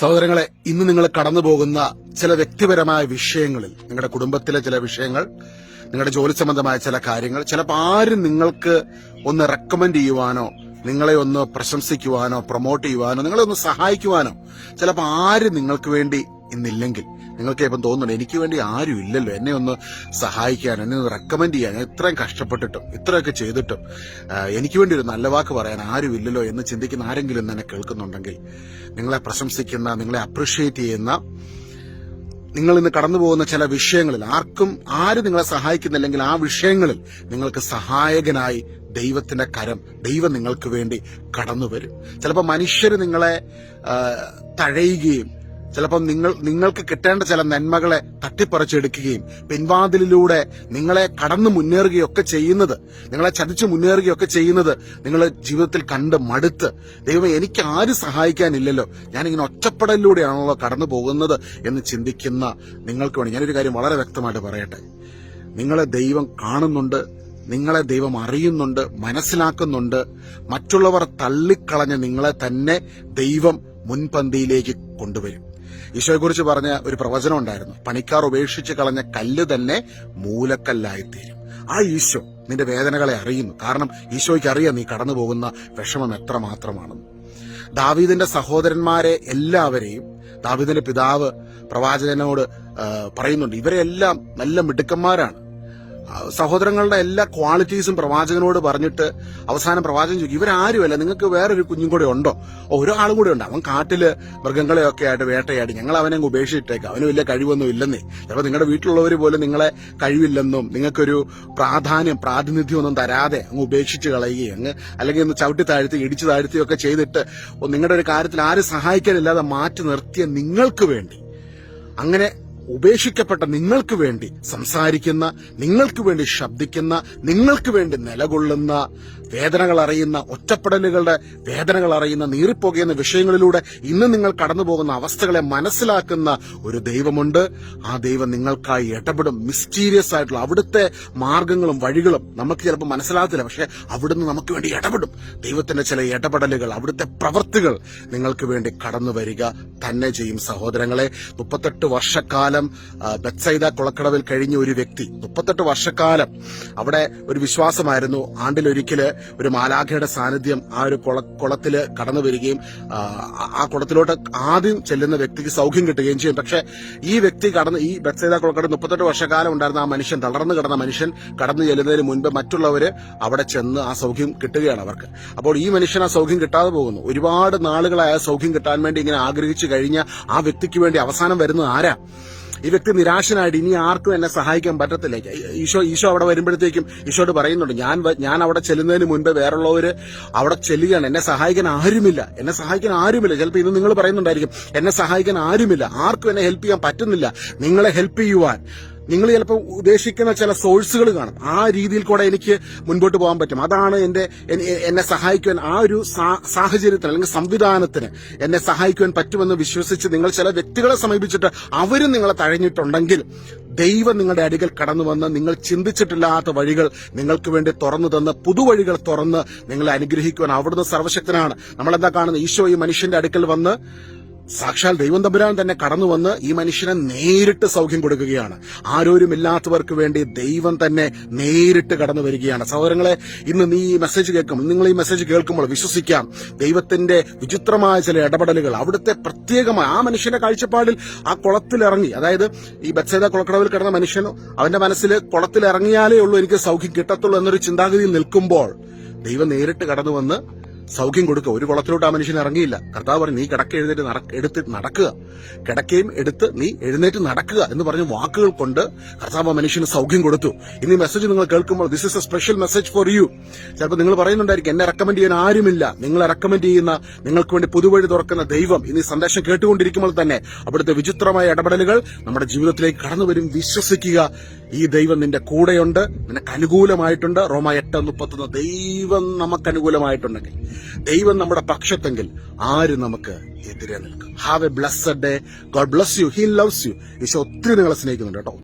സഹോദരങ്ങളെ ഇന്ന് നിങ്ങൾ കടന്നു പോകുന്ന ചില വ്യക്തിപരമായ വിഷയങ്ങളിൽ നിങ്ങളുടെ കുടുംബത്തിലെ ചില വിഷയങ്ങൾ നിങ്ങളുടെ ജോലി സംബന്ധമായ ചില കാര്യങ്ങൾ ചിലപ്പോൾ ആരും നിങ്ങൾക്ക് ഒന്ന് റെക്കമെൻഡ് ചെയ്യുവാനോ നിങ്ങളെ ഒന്ന് പ്രശംസിക്കുവാനോ പ്രൊമോട്ട് ചെയ്യുവാനോ നിങ്ങളെ ഒന്ന് സഹായിക്കുവാനോ ചിലപ്പോൾ ആരും നിങ്ങൾക്ക് വേണ്ടി ഇന്നില്ലെങ്കിൽ. നിങ്ങൾക്ക് ഇപ്പം തോന്നുന്നു എനിക്ക് വേണ്ടി ആരും ഇല്ലല്ലോ. എന്നെ ഒന്ന് സഹായിക്കാൻ എന്നെ ഒന്ന് റെക്കമെൻഡ് ചെയ്യാൻ. ഇത്രയും കഷ്ടപ്പെട്ടിട്ടും ഇത്രയൊക്കെ ചെയ്തിട്ടും എനിക്ക് വേണ്ടി ഒരു നല്ല വാക്ക് പറയാൻ ആരും ഇല്ലല്ലോ എന്ന് ചിന്തിക്കുന്ന ആരെങ്കിലും തന്നെ കേൾക്കുന്നുണ്ടെങ്കിൽ നിങ്ങളെ പ്രശംസിക്കുന്ന നിങ്ങളെ അപ്രിഷ്യേറ്റ് ചെയ്യുന്ന നിങ്ങൾ ഇന്ന് കടന്നു പോകുന്ന ചില വിഷയങ്ങളിൽ ആർക്കും ആരും നിങ്ങളെ സഹായിക്കുന്നില്ലെങ്കിൽ ആ വിഷയങ്ങളിൽ നിങ്ങൾക്ക് സഹായകനായി ദൈവത്തിന്റെ കരം ദൈവം നിങ്ങൾക്ക് വേണ്ടി കടന്നു വരും ചിലപ്പോൾ മനുഷ്യർ നിങ്ങളെ തഴയുകയും ചിലപ്പോൾ നിങ്ങൾ നിങ്ങൾക്ക് കിട്ടേണ്ട ചില നന്മകളെ തട്ടിപ്പറിച്ചെടുക്കുകയും പിൻവാതിലിലൂടെ നിങ്ങളെ കടന്നു മുന്നേറുകയൊക്കെ ചെയ്യുന്നത് നിങ്ങളെ ചതിച്ചു മുന്നേറുകയൊക്കെ ചെയ്യുന്നത് നിങ്ങൾ ജീവിതത്തിൽ കണ്ട് മടുത്ത് ദൈവം എനിക്ക് ആര് സഹായിക്കാനില്ലല്ലോ? ഞാനിങ്ങനെ ഒറ്റപ്പെടലിലൂടെയാണല്ലോ കടന്നു പോകുന്നത് എന്ന് ചിന്തിക്കുന്ന നിങ്ങൾക്ക് വേണ്ടി ഞാനൊരു കാര്യം വളരെ വ്യക്തമായിട്ട് പറയട്ടെ. നിങ്ങളെ ദൈവം കാണുന്നുണ്ട് നിങ്ങളെ ദൈവം അറിയുന്നുണ്ട് മനസ്സിലാക്കുന്നുണ്ട് മറ്റുള്ളവർ തള്ളിക്കളഞ്ഞ നിങ്ങളെ തന്നെ ദൈവം മുൻപന്തിയിലേക്ക് കൊണ്ടുവരും. ഈശോയെക്കുറിച്ച് പറഞ്ഞ ഒരു പ്രവചനം ഉണ്ടായിരുന്നു. പണിക്കാർ ഉപേക്ഷിച്ച് കളഞ്ഞ കല്ല് തന്നെ മൂലക്കല്ലായിത്തീരും. ആ ഈശോ നിന്റെ വേദനകളെ അറിയുന്നു. കാരണം ഈശോയ്ക്ക് അറിയാം നീ കടന്നു പോകുന്ന വിഷമം എത്ര മാത്രമാണെന്ന് ദാവീദിന്റെ സഹോദരന്മാരെ എല്ലാവരെയും ദാവീദിന്റെ പിതാവ് പ്രവാചകനോട് പറയുന്നുണ്ട്. ഇവരെല്ലാം നല്ല മിടുക്കന്മാരാണ്. സഹോദരങ്ങളുടെ എല്ലാ ക്വാളിറ്റീസും പ്രവാചകനോട് പറഞ്ഞിട്ട് അവസാനം പ്രവാചകൻ ചോദിക്കും ഇവരാരുമല്ല? നിങ്ങൾക്ക് വേറൊരു കുഞ്ഞും കൂടെ ഉണ്ടോ? ഒരാളും കൂടെ ഉണ്ട്. അവൻ കാട്ടിൽ മൃഗങ്ങളെയൊക്കെ ആയിട്ട് വേട്ടയാടി. ഞങ്ങൾ അവനെ ഉപേക്ഷിച്ചിട്ടേക്ക്. അവന് വലിയ കഴിവൊന്നും ഇല്ലെന്നേ. ചിലപ്പോൾ നിങ്ങളുടെ വീട്ടിലുള്ളവർ പോലും നിങ്ങളെ കഴിവില്ലെന്നും നിങ്ങൾക്കൊരു പ്രാധാന്യം പ്രാതിനിധ്യം ഒന്നും തരാതെ അങ്ങ് ഉപേക്ഷിച്ച് കളയുകയും അങ്ങ് അല്ലെങ്കിൽ ഒന്ന് ചവിട്ടി താഴ്ത്തി ഇടിച്ചു താഴ്ത്തിയൊക്കെ ചെയ്തിട്ട് നിങ്ങളുടെ ഒരു കാര്യത്തിൽ ആരും സഹായിക്കാനില്ലാതെ മാറ്റി നിർത്തിയ നിങ്ങൾക്ക് വേണ്ടി. അങ്ങനെ ഉപേക്ഷിക്കപ്പെട്ട നിങ്ങൾക്ക് വേണ്ടി സംസാരിക്കുന്ന നിങ്ങൾക്ക് വേണ്ടി ശബ്ദിക്കുന്ന നിങ്ങൾക്ക് വേണ്ടി നിലകൊള്ളുന്ന വേദനകൾ അറിയുന്ന ഒറ്റപ്പെടലുകളുടെ വേദനകൾ അറിയുന്ന നീറിപ്പോകുന്ന വിഷയങ്ങളിലൂടെ ഇന്ന് നിങ്ങൾ കടന്നുപോകുന്ന അവസ്ഥകളെ മനസ്സിലാക്കുന്ന ഒരു ദൈവമുണ്ട്. ആ ദൈവം നിങ്ങൾക്കായി ഇടപെടും. മിസ്റ്റീരിയസ് ആയിട്ടുള്ള അവിടുത്തെ മാർഗങ്ങളും വഴികളും നമുക്ക് ചിലപ്പോൾ മനസ്സിലാകത്തില്ല. പക്ഷെ അവിടുന്ന് നമുക്ക് വേണ്ടി ഇടപെടും. ദൈവത്തിന്റെ ചില ഇടപെടലുകൾ അവിടുത്തെ പ്രവൃത്തികൾ നിങ്ങൾക്ക് വേണ്ടി കടന്നു വരിക തന്നെ ചെയ്യും സഹോദരങ്ങളെ. മുപ്പത്തെട്ട് വർഷക്കാലം ആ, ബത്സൈദ കുളക്കടവിൽ കഴിഞ്ഞ ഒരു വ്യക്തി മുപ്പത്തെട്ട് വർഷക്കാലം അവിടെ ഒരു വിശ്വാസമായിരുന്നു. ആണ്ടിലൊരിക്കൽ ഒരു മാലാഖയുടെ സാന്നിധ്യം ആ ഒരു കുള കുളത്തിൽ കടന്നു വരികയും ആ, കുളത്തിലോട്ട് ആദ്യം ചെല്ലുന്ന വ്യക്തിക്ക് സൗഖ്യം കിട്ടുകയും ചെയ്യും. പക്ഷേ ഈ വ്യക്തി കടന്ന് ഈ ബെത്സൈദ കുളക്കടവിൽ മുപ്പത്തെട്ട് വർഷക്കാലം ഉണ്ടായിരുന്ന ആ മനുഷ്യൻ തളർന്നു കിടന്ന മനുഷ്യൻ കടന്നു ചെല്ലുന്നതിന് മുൻപ് മറ്റുള്ളവര് അവിടെ ചെന്ന് ആ സൗഖ്യം കിട്ടുകയാണ് അവർക്ക്. അപ്പോൾ ഈ മനുഷ്യൻ ആ സൗഖ്യം കിട്ടാതെ പോകുന്നു. ഒരുപാട് നാളുകളായ സൗഖ്യം കിട്ടാൻ വേണ്ടി ഇങ്ങനെ ആഗ്രഹിച്ചു കഴിഞ്ഞ ആ വ്യക്തിക്ക് വേണ്ടി അവസാനം വരുന്നത് ആരാ? ഈ വ്യക്തി നിരാശനായിട്ട് ഇനി ആർക്കും എന്നെ സഹായിക്കാൻ പറ്റത്തില്ല. ഈശോ ഈശോ അവിടെ വരുമ്പോഴത്തേക്കും ഈശോട് പറയുന്നുണ്ട് ഞാൻ ഞാൻ അവിടെ ചെല്ലുന്നതിന് മുൻപ് വേറുള്ളവര് അവിടെ ചെല്ലുകയാണ്. എന്നെ സഹായിക്കാൻ ആരുമില്ല. എന്നെ സഹായിക്കാൻ ആരുമില്ല. ചിലപ്പോൾ ഇത് നിങ്ങൾ പറയുന്നുണ്ടായിരിക്കും എന്നെ സഹായിക്കാൻ ആരുമില്ല. ആർക്കും എന്നെ ഹെൽപ്പ് ചെയ്യാൻ പറ്റുന്നില്ല. നിങ്ങളെ ഹെൽപ്പ് ചെയ്യുവാൻ. നിങ്ങൾ ചിലപ്പോൾ ഉദ്ദേശിക്കുന്ന ചില സോഴ്സുകൾ കാണും. ആ രീതിയിൽ കൂടെ എനിക്ക് മുൻപോട്ട് പോകാൻ പറ്റും. അതാണ് എന്റെ എന്നെ സഹായിക്കുവാൻ ആ ഒരു സാഹചര്യത്തിന് അല്ലെങ്കിൽ സംവിധാനത്തിന് എന്നെ സഹായിക്കുവാൻ പറ്റുമെന്ന് വിശ്വസിച്ച് നിങ്ങൾ ചില വ്യക്തികളെ സമീപിച്ചിട്ട് അവരും നിങ്ങളെ തഴഞ്ഞിട്ടുണ്ടെങ്കിൽ ദൈവം നിങ്ങളുടെ അടികൾ കടന്നു വന്ന് നിങ്ങൾ ചിന്തിച്ചിട്ടില്ലാത്ത വഴികൾ നിങ്ങൾക്ക് വേണ്ടി തുറന്നു തന്ന് പുതുവഴികൾ തുറന്ന് നിങ്ങളെ അനുഗ്രഹിക്കുവാൻ അവിടുന്ന് സർവശക്തനാണ്. നമ്മളെന്താ കാണുന്നത്? ഈശോ ഈ മനുഷ്യന്റെ അടുക്കൽ വന്ന് സാക്ഷാൽ ദൈവം തമ്പുരാൻ തന്നെ കടന്നു വന്ന് ഈ മനുഷ്യനെ നേരിട്ട് സൗഖ്യം കൊടുക്കുകയാണ്. ആരോരുമില്ലാത്തവർക്ക് വേണ്ടി ദൈവം തന്നെ നേരിട്ട് കടന്നു വരികയാണ്. സഹോദരങ്ങളെ ഇന്ന് നീ ഈ മെസ്സേജ് കേൾക്കും. നിങ്ങൾ ഈ മെസ്സേജ് കേൾക്കുമ്പോൾ വിശ്വസിക്കാം. ദൈവത്തിന്റെ വിചിത്രമായ ചില ഇടപെടലുകൾ അവിടുത്തെ പ്രത്യേകമായ ആ മനുഷ്യന്റെ കാഴ്ചപ്പാടിൽ ആ കുളത്തിലിറങ്ങി. അതായത് ഈ ബത്സേത കുളക്കടവിൽ കിടന്ന മനുഷ്യൻ അവന്റെ മനസ്സിൽ കുളത്തിലിറങ്ങിയാലേ ഉള്ളൂ എനിക്ക് സൗഖ്യം കിട്ടത്തുള്ളൂ എന്നൊരു ചിന്താഗതിയിൽ നിൽക്കുമ്പോൾ ദൈവം നേരിട്ട് കടന്നു വന്ന് സൗഖ്യം കൊടുക്കുക. ഒരു കുളത്തിലോട്ട് ആ മനുഷ്യൻ ഇറങ്ങിയില്ല. കർത്താവ് പറഞ്ഞു നീ കിടക്ക എഴുന്നേറ്റ് എടുത്ത് നടക്കുക. കിടക്കയും എടുത്ത് നീ എഴുന്നേറ്റ് നടക്കുക എന്ന് പറഞ്ഞ വാക്കുകൾ കൊണ്ട് കർത്താവ് ആ മനുഷ്യന് സൗഖ്യം കൊടുത്തു. ഇനി മെസ്സേജ് നിങ്ങൾ കേൾക്കുമ്പോൾ this is a special message for you ചിലപ്പോൾ നിങ്ങൾ പറയുന്നുണ്ടായിരിക്കും എന്നെ റെക്കമെൻഡ് ചെയ്യാൻ ആരുമില്ല. നിങ്ങളെ റെക്കമെൻഡ് ചെയ്യുന്ന നിങ്ങൾക്ക് വേണ്ടി പുതുവഴി തുറക്കുന്ന ദൈവം. ഇനി സന്ദേശം കേട്ടുകൊണ്ടിരിക്കുമ്പോൾ തന്നെ അവിടുത്തെ വിചിത്രമായ ഇടപെടലുകൾ നമ്മുടെ ജീവിതത്തിലേക്ക് കടന്നു വരും. വിശ്വസിക്കുക ഈ ദൈവം നിന്റെ കൂടെയുണ്ട്. നിനക്ക് അനുകൂലമായിട്ടുണ്ട്. റോമ എട്ട് മുപ്പത്തൊന്ന് ദൈവം നമുക്ക് അനുകൂലമായിട്ടുണ്ടെങ്കിൽ. ദൈവം നമ്മുടെ പക്ഷത്തെങ്കിൽ ആര് നമുക്ക് എതിരെ നിൽക്കും. Have a blessed day God bless you he loves you Eesho ഒത്തിരി നിങ്ങളെ സ്നേഹിക്കുന്നുണ്ട് കേട്ടോ.